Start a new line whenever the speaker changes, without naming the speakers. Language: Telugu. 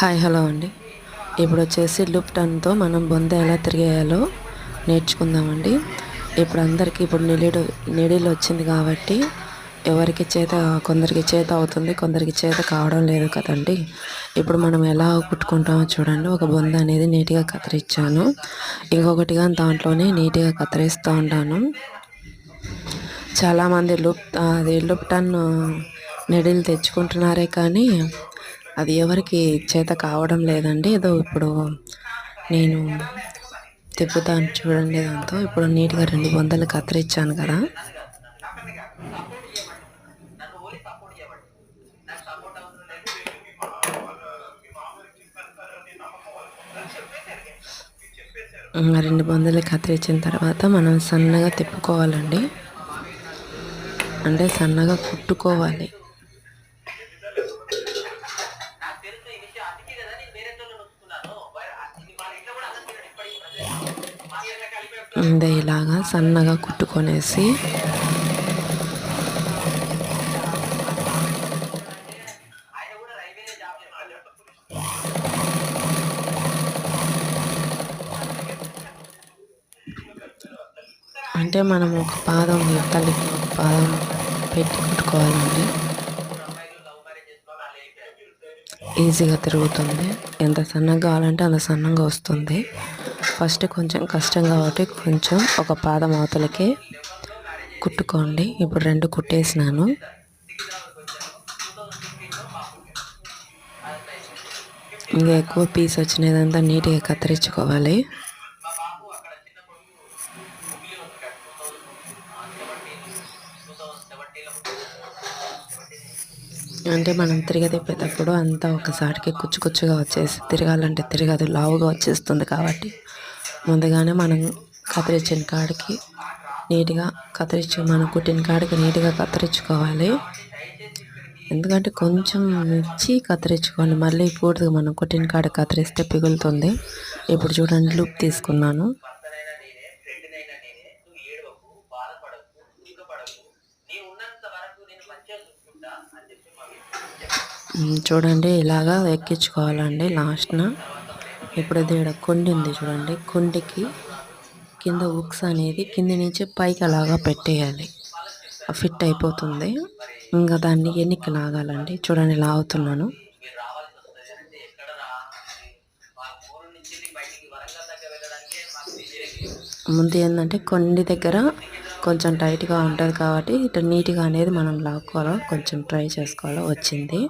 హాయ్ హలో అండి. ఇప్పుడు వచ్చేసి లుప్ టన్తో మనం బొంద ఎలా తిరిగేయాలో నేర్చుకుందామండి. ఇప్పుడు అందరికీ ఇప్పుడు నిలిడు నిడిలు వచ్చింది కాబట్టి ఎవరికి చేత కొందరికి చేత అవుతుంది కొందరికి చేత కావడం లేదు కదండి. ఇప్పుడు మనం ఎలా కుట్టుకుంటామో చూడండి. ఒక బొంద అనేది నీట్గా కత్తిరించాను ఇంకొకటిగా దాంట్లోనే నీట్గా కత్తిరిస్తూ ఉంటాను. చాలామంది లుప్ అది లుప్ టన్ నెడిలు తెచ్చుకుంటున్నారే కానీ అది ఎవరికి చేత కావడం లేదండి. ఏదో ఇప్పుడు నేను తిప్పుతాను చూడండి దాంతో. ఇప్పుడు నీట్గా రెండు బొందలు కత్తిరించాను కదా. రెండు బొందలు కత్తిరించిన తర్వాత మనం సన్నగా తిప్పుకోవాలండి. అంటే సన్నగా కుట్టుకోవాలి. అందే ఇలాగా సన్నగా కుట్టుకొనేసి అంటే మనం ఒక పాదం తల్లికి ఒక పాదం పెట్టి కుట్టుకోవాలండి. ఈజీగా తిరుగుతుంది. ఎంత సన్నగా కావాలంటే అంత సన్నగా వస్తుంది. ఫస్ట్ కొంచెం కష్టం కాబట్టి కొంచెం ఒక పాదం అవతలకే కుట్టుకోండి. ఇప్పుడు రెండు కుట్టేసినాను. ఇంకా ఎక్కువ పీస్ వచ్చినదంతా నీట్గా కత్తిరించుకోవాలి. అంటే మనం తిరగదెప్పేటప్పుడు అంతా ఒకసారికి కుచ్చు కుచ్చుగా వచ్చేసి తిరగాలంటే తిరగదు లావుగా వచ్చేస్తుంది కాబట్టి ముందుగానే మనం కత్తిరించిన కాడికి నీట్గా కత్తిరించు మనం కుట్టిన కాడికి నీట్గా కత్తిరించుకోవాలి. ఎందుకంటే కొంచెం ఇచ్చి కత్తిరించుకోండి మళ్ళీ పూర్తిగా మనం కుట్టిన కాడ కత్తిరిస్తే పిగులుతుంది. ఇప్పుడు చూడండి లూప్ తీసుకున్నాను. చూడండి ఇలాగా ఎక్కించుకోవాలండి లాస్ట్న ఇప్పుడు అది ఇక్కడ కొండి ఉంది చూడండి. కొండికి కింద ఉక్స్ అనేది కింద నుంచి పైకి అలాగా పెట్టేయాలి. ఫిట్ అయిపోతుంది. ఇంకా దాన్ని ఎన్నికి లాగాలండి. చూడండి లాగుతున్నాను ముందు ఏంటంటే కొండి దగ్గర కొంచెం టైట్గా ఉంటుంది కాబట్టి ఇట్లా నీట్గా అనేది మనం లాక్కోవాలో కొంచెం ట్రై చేసుకోవాలో వచ్చింది.